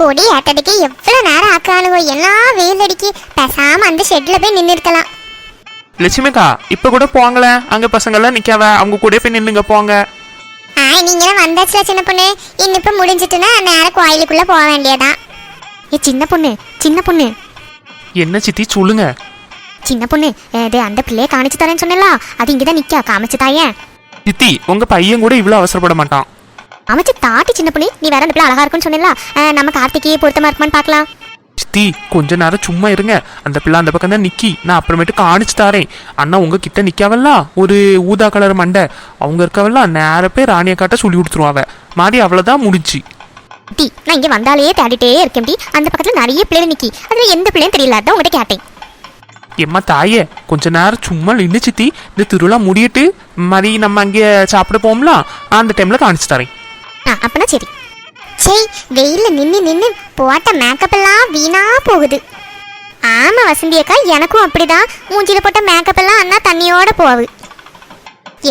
கொடி ஏட்டதுக்கு எவ்வளவு நேரம் ஆக்கானுவோ எல்லாம் வெயில் அடிக்கி. பேசாம அந்த ஷெட்ல போய் நின்று இருக்கலாம். லட்சுமிக்கா இப்ப கூட போங்களேன். அங்க பசங்க எல்லாம் நிக்காவ. அவங்க கூட போய் நின்னுங்க போங்க. ஆ நீங்க தான் வந்தாச்சுல சின்ன பொண்ணு. இன்னிப்ப முடிஞ்சிட்டுனா நேரம் கோயிலுக்குள்ள போக வேண்டியதான். ஏ சின்ன பொண்ணு சின்ன பொண்ணு. என்ன சித்தி சொல்லுங்க. சின்ன பொண்ணு இது அந்த பிள்ளைய காமிச்சு தரேன்னு சொன்னல அது இங்கதான் நிக்கா காமிச்சு தாயேன். சித்தி உங்க பையன் கூட இவ்வளவு அவசரப்பட மாட்டான். அமைச்சு தாட்டி சின்ன பொண்ணு நீ வேற அந்த பிள்ளை அழகா இருக்குன்னு சொன்னல நம்ம கார்த்திகே பொருத்தமா இருக்குமான்னு பார்க்கலாம். சித்தி கொஞ்ச நேரம் சும்மா இருங்க. அந்த பிள்ளை அந்த பக்கம் தான் நிக்கி. நான் அப்புறமேட்டு காணிச்சு தாரேன். அண்ணா உங்க கிட்ட நிக்காவல்ல? ஒரு ஊதா கலர் மண்டை. அவங்க இருக்கவல்ல நேர போய் ராணிய காட்ட சொல்லி கொடுத்துருவாவ. மாதிரி அவ்வளவுதான் முடிஞ்சு. டி நான் இங்க வந்தாலே தேடிட்டே இருக்கேன் டி. அந்த பக்கத்துல நிறைய பிள்ளைங்க நிக்கி. அதுல எந்த பிள்ளையும் தெரியல. அதான் உங்ககிட்ட கேட்டேன். எம்மா தாயே கொஞ்ச நேரம் சும்மா நின்று சித்தி இந்த திருவிழா முடியட்டு மாதிரி நம்ம அங்கே சாப்பிட போம்ல அந்த டைம்ல காணிச்சு தரேன். ஆ அப்பனா சரி. சரி வெயிலில் நின்று நின்று போட்ட மேக்கப் எல்லாம் வீணா போகுது. ஆமாம் வசந்தி அக்கா எனக்கும் அப்படிதான். மூஞ்சியில் போட்ட மேக்கப் எல்லாம் அண்ணா தண்ணியோட போகுது.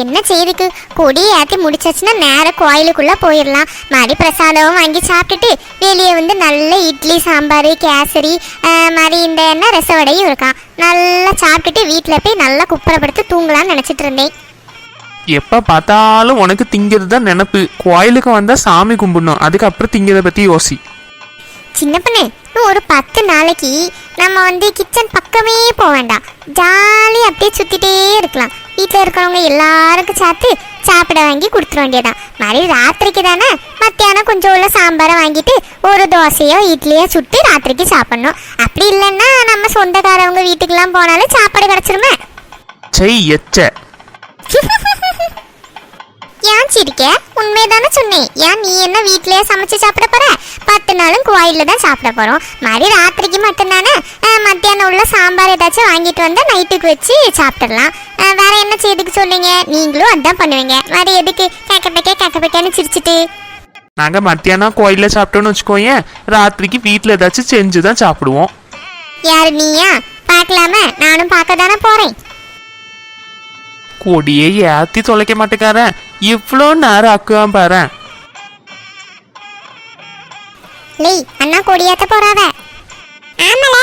என்ன செய்திக்கு கொடி ஏற்றி முடிச்சாச்சுன்னா நேராக கோயிலுக்குள்ளே போயிடலாம் மாதிரி பிரசாதம் வாங்கி சாப்பிட்டுட்டு வெளியே வந்து நல்ல இட்லி சாம்பார் கேசரி மாதிரி இந்த என்ன ரசவடையும் இருக்கான் நல்லா சாப்பிட்டுட்டு வீட்டில் போய் நல்லா குப்புறப்படுத்து தூங்கலாம்னு நினச்சிட்டு இருந்தேன். எப்ப பார்த்தாலும் உனக்கு திங்கிறது தான் நினப்பு. கோயிலுக்கு வந்தா சாமி கும்பிடணும். அதுக்கப்புறம் திங்கிறத பத்தி யோசி. சின்ன பொண்ணு ஒரு பத்து நாளைக்கு நம்ம வந்து கிச்சன் பக்கமே போக வேண்டாம். ஜாலியாக அப்படியே சுற்றிட்டே இருக்கலாம். வீட்டில் இருக்கிறவங்க எல்லாருக்கும் சேர்த்து சாப்பிட வாங்கி கொடுத்துட வேண்டியதான் மாதிரி ராத்திரிக்கு தானே? மத்தியானம் கொஞ்சம் உள்ள சாம்பாரை வாங்கிட்டு ஒரு தோசையோ இட்லியோ சுட்டு ராத்திரிக்கு சாப்பிடணும். அப்படி இல்லைன்னா நம்ம சொந்தக்காரவங்க வீட்டுக்கெல்லாம் போனாலும் சாப்பாடு கிடச்சிருமே. செய் எச்ச. ஏன் சிரிக்க? உண்மைதானே சொன்னேன். ஏன் நீ என்ன வீட்லயே சமைச்சு சாப்பிட போற? பத்து நாளும் கோயில்ல தான் சாப்பிட போறோம். மாதிரி ராத்திரிக்கு மட்டும்தானே? மத்தியானம் உள்ள சாம்பார் ஏதாச்சும் வாங்கிட்டு வந்தா நைட்டுக்கு வச்சு சாப்பிட்டுடலாம். அஹ், வேற என்ன செய்துக்கு சொன்னீங்க? நீங்களும் அதான் பண்ணுவீங்க. மாதிரி எதுக்கு கேக்க பெக்க கேக்க பெக்கன்னு சிரிச்சிட்டு. நாங்க மத்தியானம் கோயில்ல சாப்பிட்டோம்னு வச்சுக்கோயேன். ராத்திரிக்கு வீட்ல ஏதாச்சும் செஞ்சு தான் சாப்பிடுவோம். யாரு நீயா? பார்க்கலாமா. நானும் பார்க்க தானே போறேன். கொடியே ஏத்தி தொலைக்க மாட்டேக்காரன் இவ்வளோ நேரம் ஆக்குவான் பாரு. லேய் அண்ணா கொடியாத்த போறாவ ஆமல?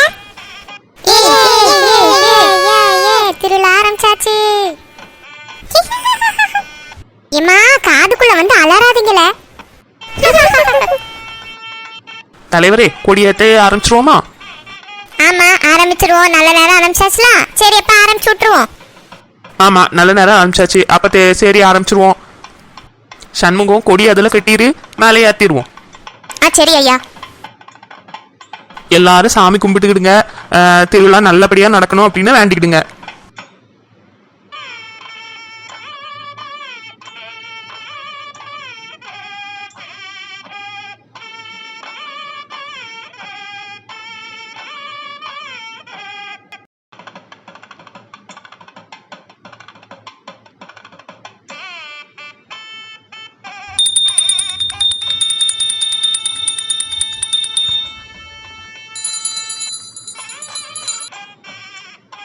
திருவிழா ஆரம்பிச்சாச்சு. ஏம்மா காதுக்குள்ள வந்து அலறாதீங்களே. தலைவரே கொடியேத்த ஆரம்பிச்சிருவோமா? ஆமா ஆரம்பிச்சிருவோம். நல்ல நேரம் ஆரம்பிச்சாச்சுலாம் சரி எப்ப ஆரம்பிச்சு விட்டுருவோம். ஆமா நல்ல நேரம் ஆரம்பிச்சாச்சு. அப்ப தே- சரி ஆரம்பிச்சிருவோம். சண்முகம் கொடி அதில் கட்டிரு மேலே ஏத்திடுவோம் ஆ சரி ஐயா. எல்லாரும் சாமி கும்பிட்டுக்கிடுங்க. திருவிழா நல்லபடியா நடக்கணும் அப்படின்னு வேண்டிக்கிடுங்க.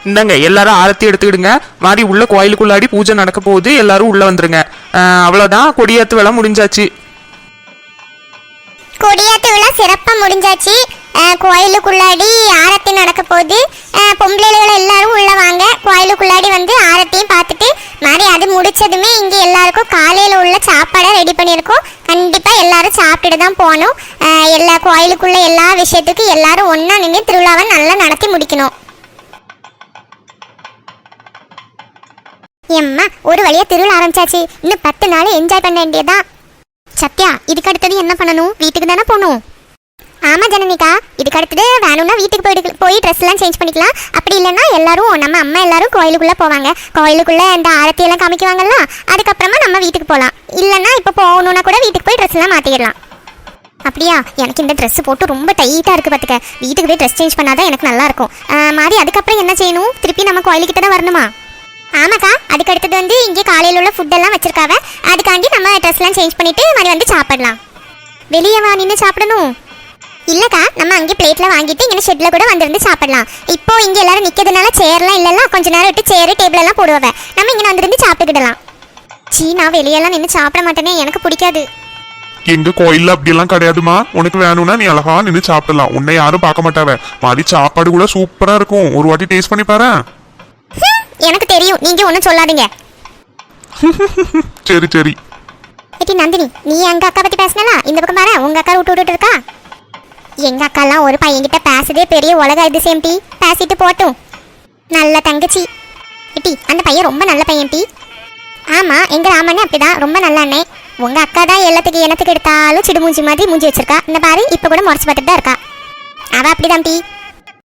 இந்தாங்க எல்லாரும் ஆரத்தி எடுத்துக்கிடுங்க. மாதிரி உள்ள கோயிலுக்குள்ளாடி பூஜை நடக்க போகுது. எல்லாரும் உள்ள வந்துருங்க. அஹ், அவ்வளவுதான். கொடியேத்து வேலை முடிஞ்சாச்சு. கொடியாத்து விழா சிறப்பா முடிஞ்சாச்சு. கோயிலுக்குள்ளாடி ஆரத்தி நடக்க போகுது. பொம்பளைகளை எல்லாரும் உள்ள வாங்க. கோயிலுக்குள்ளாடி வந்து ஆரத்தியும் பார்த்துட்டு மாதிரி அது முடிச்சதுமே இங்க எல்லாருக்கும் காலையில உள்ள சாப்பாடை ரெடி பண்ணியிருக்கோம். கண்டிப்பா எல்லாரும் சாப்பிட்டுட்டு தான் போகணும். எல்லா கோயிலுக்குள்ள எல்லா விஷயத்துக்கும் எல்லாரும் ஒன்றா நின்று திருவிழாவை நல்லா நடத்தி முடிக்கணும். எம்மா ஒரு வழியா திருவிழா ஆரம்பிச்சாச்சு. இன்னும் பத்து நாள் என்ஜாய் பண்ண வேண்டியதான் சத்யா இதுக்கு அடுத்தது என்ன பண்ணணும்? வீட்டுக்கு தானே போகணும்? ஆமா ஜனனிகா. இதுக்கு அடுத்தது வேணும்னா வீட்டுக்கு போயிட்டு போய் ட்ரெஸ் எல்லாம் சேஞ்ச் பண்ணிக்கலாம். அப்படி இல்லைன்னா எல்லாரும் நம்ம அம்மா எல்லாரும் கோயிலுக்குள்ள போவாங்க. கோயிலுக்குள்ள இந்த ஆரத்தி எல்லாம் காமிக்குவாங்கல்ல அதுக்கப்புறமா நம்ம வீட்டுக்கு போகலாம் இல்லைன்னா இப்போ போகணும்னா கூட வீட்டுக்கு போய் ட்ரெஸ் எல்லாம் மாத்திடலாம். அப்படியா? எனக்கு இந்த ட்ரெஸ் போட்டு ரொம்ப டைட்டாக இருக்குது பார்த்துக்க வீட்டுக்கு போய் ட்ரெஸ் சேஞ்ச் பண்ணாதான் எனக்கு நல்லா இருக்கும். மாதிரி அதுக்கப்புறம் என்ன செய்யணும்? திருப்பி நம்ம கோயிலுக்கிட்ட தான் வரணுமா? ஆமாக்கா அதுக்கு அடுத்தது வந்து இங்கே காலையில் உள்ள ஃபுட்டெல்லாம் வச்சிருக்காவ. அதுக்காண்டி நம்ம ட்ரெஸ்லாம் சேஞ்ச் பண்ணிட்டு மாதிரி வந்து சாப்பிடலாம். வெளியே வா நின்று சாப்பிடணும். இல்லைக்கா நம்ம அங்கே பிளேட்ல வாங்கிட்டு இங்கே ஷெட்ல கூட வந்திருந்து சாப்பிடலாம். இப்போ இங்க எல்லாரும் நிக்கிறதுனால சேர்லாம் இல்லைல்ல கொஞ்ச நேரம் விட்டு சேர் டேபிள் எல்லாம் போடுவாங்க நம்ம இங்கே வந்திருந்து சாப்பிட்டுக்கிடலாம். சீ நான் வெளியெல்லாம் நின்று சாப்பிட மாட்டேனே எனக்கு பிடிக்காது. எங்க கோயில்ல அப்படியெல்லாம் கிடையாதுமா. உனக்கு வேணும்னா நீ அழகா நின்று சாப்பிடலாம். உன்னை யாரும் பார்க்க மாட்டாவ. மாதிரி சாப்பாடு கூட சூப்பரா இருக்கும். ஒரு வாட்டி டேஸ்ட் பண்ணி பாரு எனக்கு தெரியும். நீங்க ஒன்றும் சொல்லாதீங்க. சரி சரி. ஏட்டி நந்தினி நீ எங்க அக்கா பத்தி பேசினா இந்த பக்கம் பாரு உங்க அக்கா விட்டு விட்டுட்டு இருக்கா? எங்க அக்காலாம் ஒரு பையன்கிட்ட பேசுதே பெரிய உலக அதிசயம் டி. பேசிட்டு போட்டும். நல்ல தங்கச்சி. ஏட்டி அந்த பையன் ரொம்ப நல்ல பையன் டி. ஆமா எங்க ராமண்ணே அப்படிதான். ரொம்ப நல்ல அண்ணே. உங்க அக்கா தான் எல்லாத்துக்கு எனத்துக்கு எடுத்தாலும் சிடுமூஞ்சி மாதிரி மூஞ்சி வச்சிருக்கா. இந்த பாரு இப்ப கூட முறைச்சு பார்த்துட்டு தான் இருக்கா. அவ அப்படிதான் டி.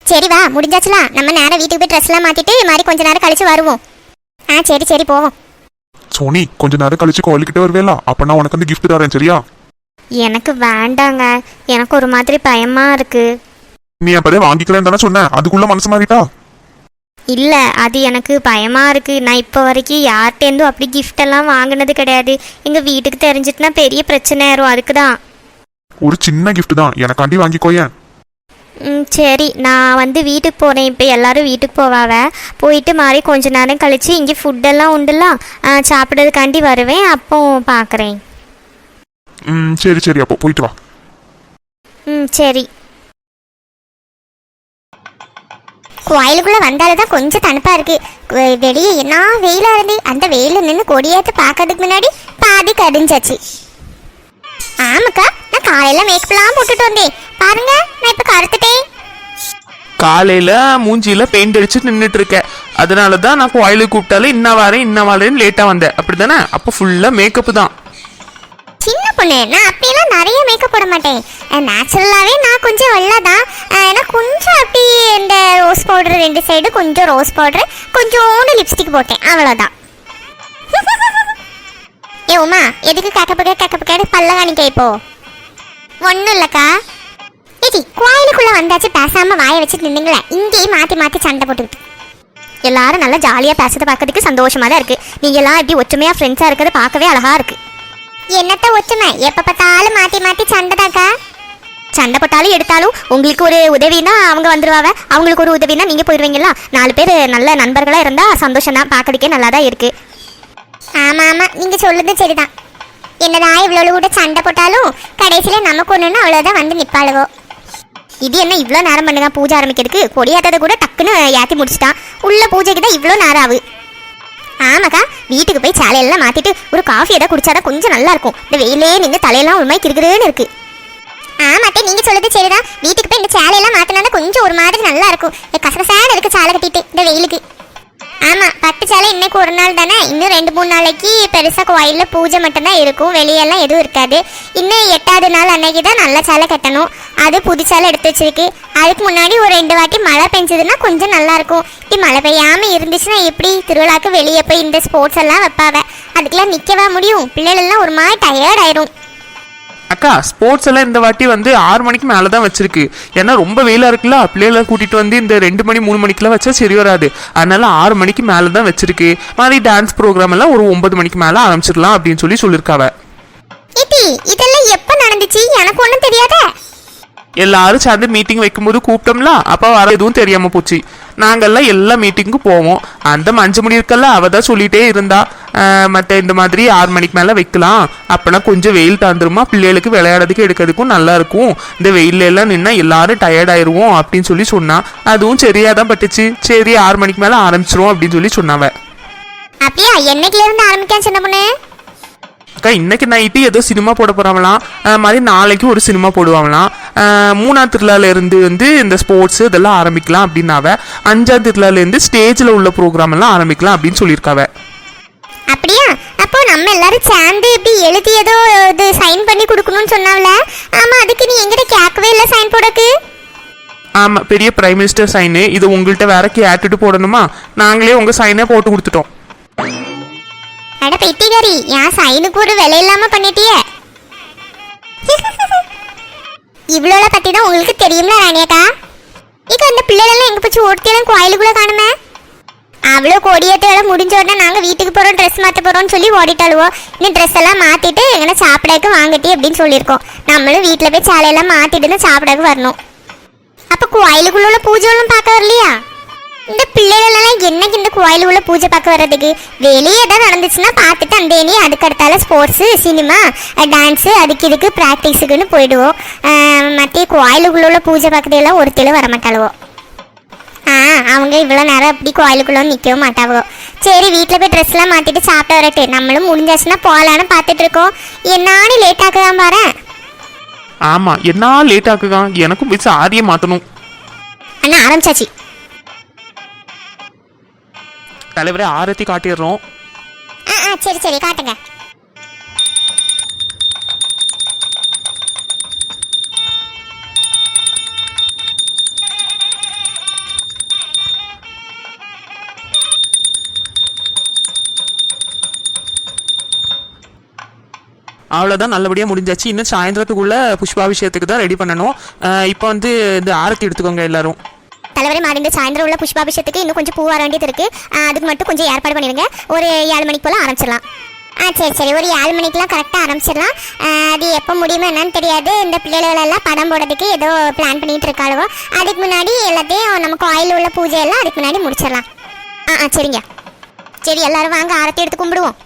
சரி வா முடிஞ்சாச்சுலாம் நம்ம நேரம் வீட்டுக்கு போய் ட்ரெஸ்லாம் இது மாதிரி கொஞ்ச நேரம் கழிச்சு வருவோம். ஆ சரி சரி போவோம். சோனி கொஞ்ச நேரம் கழிச்சு கோயிலுக்கிட்ட வருவேல? அப்ப நான் உனக்கு வந்து gift தரேன் சரியா? எனக்கு வேண்டாங்க. எனக்கு ஒரு மாதிரி பயமா இருக்கு. நீ அப்பதே வாங்கிக்கிறேன்னு தானே சொன்ன? அதுக்குள்ள மனசு மாறிட்டா? இல்ல அது எனக்கு பயமா இருக்கு. நான் இப்போ வரைக்கும் யார்கிட்டேருந்தும் அப்படி gift எல்லாம் வாங்கினது கிடையாது. எங்க வீட்டுக்கு தெரிஞ்சிட்டுனா பெரிய பிரச்சனை ஆயிரும் அதுக்கு தான் ஒரு சின்ன gift தான். எனக்காண்டி வாங்கிக்கோயேன். ம் சரி நான் வந்து வீட்டுக்கு போகிறேன் இப்போ எல்லாரும் வீட்டுக்கு போவாவ. போயிட்டு மாதிரி கொஞ்ச நேரம் கழிச்சு இங்கே ஃபுட்டெல்லாம் உண்டுலாம். சாப்பிட்றதுக்காண்டி வருவேன். அப்போ பார்க்குறேன் ம் சரி சரி. அப்போ போயிட்டு வா. ம் சரி. கோயிலுக்குள்ள வந்தாலும் தான் கொஞ்சம் தணுப்பா இருக்கு. வெ- வெளியே என்ன வெயிலா இருந்து அந்த வெயில நின்று கொடியேத்து பார்க்கறதுக்கு முன்னாடி பாதி கடிஞ்சாச்சு. ஆமாக்கா நான் காலையில மேக்கப்லாம் போட்டுட்டு வந்தேன். பாருங்க நான் இப்ப கருத்துட்டேன். காலையில மூஞ்சியில பெயிண்ட் அடிச்சு நின்றுட்டு இருக்கேன். அதனால தான் நான் கோயிலுக்கு கூப்பிட்டாலே இன்ன வரேன் இன்ன வரேன்னு லேட்டா வந்தேன். அப்படிதானே? அப்போ ஃபுல்லா மேக்கப் தான். சின்ன பொண்ணு நான் அப்படியெல்லாம் நிறைய மேக்கப் போட மாட்டேன். நேச்சுரலாகவே நான் கொஞ்சம் வெள்ளாதான். ஏன்னா கொஞ்சம் அப்படி இந்த ரோஸ் பவுடர் ரெண்டு சைடு கொஞ்சம் ரோஸ் பவுடர் கொஞ்சோண்டு லிப்ஸ்டிக் போட்டேன். அவ்வளோதான் ஏ உமா எதுக்கு கக்கப்பக்க கக்கப்பக்க பல்ல காணிக்க இப்போ ஒன்றும் இல்லைக்கா. ஏடி கோயிலுக்குள்ளே வந்தாச்சு பேசாமல் வாயை வச்சுட்டு நின்னுங்களே இங்கேயும் மாற்றி மாற்றி சண்டை போட்டுக்கிட்டு எல்லாரும் நல்லா ஜாலியாக பேசுறதை பார்க்கறதுக்கு சந்தோஷமாக தான் இருக்குது நீங்கள் எல்லாம் இப்படி ஒற்றுமையாக ஃப்ரெண்ட்ஸாக இருக்கிறத பார்க்கவே அழகா இருக்குது என்னத்த ஒற்றுமை எப்போ பார்த்தாலும் மாற்றி மாற்றி சண்டை தாக்கா சண்டை போட்டாலும் எடுத்தாலும் உங்களுக்கு ஒரு உதவினா அவங்க வந்துருவாங்க அவங்களுக்கு ஒரு உதவினா நீங்கள் போயிடுவீங்களா நாலு பேர் நல்ல நண்பர்களாக இருந்தால் சந்தோஷம் தான் பார்க்கறதுக்கே நல்லா தான் இருக்குது ஆமா ஆமா நீங்க சொல்லுது சரிதான் என்னதான் இவ்வளவு கூட சண்டை போட்டாலும் கடைசியில நமக்கு ஒண்ணுன்னா அவ்வளவுதான் வந்து நிப்பாளுவோ இது என்ன இவ்வளோ நேரம் பண்ணுங்க பூஜை ஆரம்பிக்கிறதுக்கு? கொடியாத்ததை கூட டக்குன்னு ஏற்றி முடிச்சிட்டான். உள்ள பூஜைக்கு தான் இவ்வளோ நேரம் ஆகு ஆமாக்கா வீட்டுக்கு போய் சேலையெல்லாம் மாற்றிட்டு ஒரு காஃபி எதாவது குடிச்சாதான் கொஞ்சம் நல்லா இருக்கும். இந்த வெயிலே நின்று தலையெல்லாம் ஒரு மாதிரி கிருகிருன்னு இருக்கு. ஆமாட்டே நீங்கள் சொல்லுது சரிதான். வீட்டுக்கு போய் இந்த சேலையெல்லாம் மாற்றினா கொஞ்சம் ஒரு மாதிரி நல்லா இருக்கும். கசகசான இருக்கு சேலை கட்டிட்டு இந்த வெயிலுக்கு. ஆமா பட்டு சேலை இன்னைக்கு ஒரு நாள் தானே? இன்னும் ரெண்டு மூணு நாளைக்கு பெருசா கோயில்ல பூஜை மட்டும்தான் இருக்கும். வெளியெல்லாம் எதுவும் இருக்காது. இன்னும் எட்டாவது நாள் அன்னைக்கு தான் நல்ல சேலை கட்டணும். அது புது சேலை எடுத்து வச்சிருக்கு. அதுக்கு முன்னாடி ஒரு ரெண்டு வாட்டி மழை பெஞ்சதுன்னா கொஞ்சம் நல்லா இருக்கும். இப்படி மழை பெய்யாம இருந்துச்சுன்னா எப்படி? திருவிழாக்கு வெளியே போய் இந்த ஸ்போர்ட்ஸ் எல்லாம் வைப்பாவ? அதுக்கெல்லாம் நிக்கவா முடியும்? பிள்ளைகள் எல்லாம் ஒரு மாதிரி டயர்ட் ஆயிரும். அக்கா ஸ்போர்ட்ஸ் எல்லாம் இந்த வாட்டி வந்து ஆறு மணிக்கு மேலே தான் வச்சிருக்கு. ஏன்னா ரொம்ப வெயிலாக இருக்குல்ல பிள்ளைகளை கூட்டிட்டு வந்து இந்த ரெண்டு மணி மூணு மணிக்கெல்லாம் வச்சா சரி வராது. அதனால ஆறு மணிக்கு மேலே தான் வச்சிருக்கு. மாதிரி டான்ஸ் ப்ரோக்ராம் எல்லாம் ஒரு ஒன்பது மணிக்கு மேலே ஆரம்பிச்சிடலாம் அப்படின்னு சொல்லி சொல்லியிருக்காவ. இதெல்லாம் எப்ப நடந்துச்சு? எனக்கு ஒண்ணும் தெரியாதே. எல்லாரும் சேர்ந்து மீட்டிங் வைக்கும்போது கூப்பிட்டோம்ல அப்போ வர எதுவும் தெரியாம போச்சு. நாங்கெல்லாம் எல்லா மீட்டிங்க்கும் போவோம். அந்த மஞ்சு மணி இருக்கல்ல அவ தான் சொல்லிட்டே இருந்தா. மத்த இந்த மாதிரி ஆறு மணிக்கு மேல வைக்கலாம். அப்பனா கொஞ்சம் வெயில் தாந்துருமா பிள்ளைகளுக்கு விளையாடுறதுக்கு எடுக்கிறதுக்கும் நல்லா இருக்கும். இந்த வெயில்ல எல்லாம் நின்னா எல்லாரும் டயர்ட் ஆயிருவோம் அப்படின்னு சொல்லி சொன்னா. அதுவும் சரியா தான் பட்டுச்சு. சரி ஆறு மணிக்கு மேல ஆரம்பிச்சிரும் அப்படின்னு சொல்லி சொன்னாவ அப்படியா? என்னைக்குல இருந்து ஆரம்பிக்கான்னு சொன்ன பொண்ணு? அக்கா இன்னைக்கு நைட்டு ஏதோ சினிமா போட போறாங்களாம். அது மாதிரி நாளைக்கு ஒரு சினிமா போடுவாங்களாம். மூணாம் திருவிழால இருந்து வந்து இந்த ஸ்போர்ட்ஸ் இதெல்லாம் ஆரம்பிக்கலாம் அப்படின்னாவ அஞ்சாம் திருவிழால இருந்து ஸ்டேஜ்ல உள்ள ப்ரோக்ராம் எல்லாம் ஆரம்பிக்கலாம் அப்படின்னு சொல்லியிருக்காவ அப்படியா? அப்போ நம்ம எல்லாரும் சேர்ந்து இப்படி எழுதி ஏதோ இது சைன் பண்ணி கொடுக்கணும்னு சொன்னாவல? ஆமா அதுக்கு நீ எங்கிட்ட கேட்கவே இல்லை சைன் போடக்கு. ஆமா பெரிய பிரைம் மினிஸ்டர் சைனு இது உங்கள்கிட்ட வேற கேட்டுட்டு போடணுமா? நாங்களே உங்க சைனை போட்டு கொடுத்துட்டோம். அட பெட்டிகாரி என் சைனுக்கு ஒரு விலை இல்லாம பண்ணிட்டியே. இவ்வளோல பத்தி தான் உங்களுக்கு தெரியும்ல ராணியக்கா? இக்க அந்த பிள்ளைகளெல்லாம் எங்க போச்சு? ஒருத்தையெல்லாம் கோயிலுக்குள்ள காணுமே. அவ்வளோ கொடியேற்ற முடிஞ்ச உடனே நாங்கள் வீட்டுக்கு போகிறோம் ட்ரெஸ் மாற்ற போகிறோம்னு சொல்லி ஓடிட்டாளுவோம் இன்னும் ட்ரெஸ் எல்லாம் மாற்றிட்டு எங்கன்னா சாப்பிடக்கு வாங்கிட்டு அப்படின்னு சொல்லியிருக்கோம். நம்மளும் வீட்டில் போய் சாலையெல்லாம் மாற்றிட்டு தான் சாப்பிடக்கு வரணும். அப்போ கோயிலுக்குள்ள உள்ள பூஜைகளும் பார்க்க வரலையா? இந்த பிள்ளைகளெல்லாம் என்னைக்கு இந்த கோயிலுக்குள்ள பூஜை பார்க்க வர்றதுக்கு? வெளியே ஏதாவது நடந்துச்சுன்னா பார்த்துட்டு அந்த இனி அதுக்கடுத்தால ஸ்போர்ட்ஸு சினிமா டான்ஸு அதுக்கு இதுக்கு ப்ராக்டிஸுக்குன்னு போயிடுவோம். மற்ற கோயிலுக்குள்ள உள்ள பூஜை பார்க்கறதெல்லாம் ஒருத்தையில வரமாட்டாளுவோம் ஆ அவங்க இவ்வளோ நேரம் அப்படி கோயிலுக்குள்ள நிற்கவும் மாட்டாவோ? சரி வீட்டில் போய் ட்ரெஸ்லாம் மாற்றிட்டு சாப்பிட வரட்டு. நம்மளும் முடிஞ்சாச்சுன்னா போகலான்னு பார்த்துட்டு இருக்கோம். என்னான்னு லேட் ஆக்குதான் பாரு. ஆமா என்ன லேட் ஆக்குதான்? எனக்கும் போய் சாரியை மாத்தணும். அண்ணா ஆரம்பிச்சாச்சு. தலைவரே ஆரத்தி காட்டிடுறோம். ஆ ஆ சரி சரி காட்டுங்க. அவ்வளோதான் நல்லபடியாக முடிஞ்சாச்சு. இன்னும் சாயந்தரத்துக்குள்ள புஷ்பாபிஷேகத்துக்கு தான் ரெடி பண்ணணும். இப்போ வந்து இந்த ஆரத்தி எடுத்துக்கோங்க எல்லாரும். தலைவரே மாடிந்த சாயந்தரம் உள்ள புஷ்பாபிஷேகத்துக்கு இன்னும் கொஞ்சம் பூ வர வேண்டியது இருக்கு. அதுக்கு மட்டும் கொஞ்சம் ஏற்பாடு பண்ணிடுங்க. ஒரு ஏழு மணிக்கு போல ஆரம்பிச்சிடலாம். ஆ சரி சரி. ஒரு ஏழு மணிக்கெலாம் கரெக்டாக ஆரம்பிச்சிடலாம். அது எப்போ முடியுமோ என்னன்னு தெரியாது. இந்த பிள்ளைகளெல்லாம் படம் போடுறதுக்கு ஏதோ பிளான் பண்ணிகிட்டு இருக்காளுவோ. அதுக்கு முன்னாடி எல்லாத்தையும் நம்ம கோயில் உள்ள பூஜை எல்லாம் அதுக்கு முன்னாடி முடிச்சிடலாம். ஆ ஆ சரிங்க. சரி எல்லாரும் வாங்க ஆரத்தி எடுத்து கும்பிடுவோம்.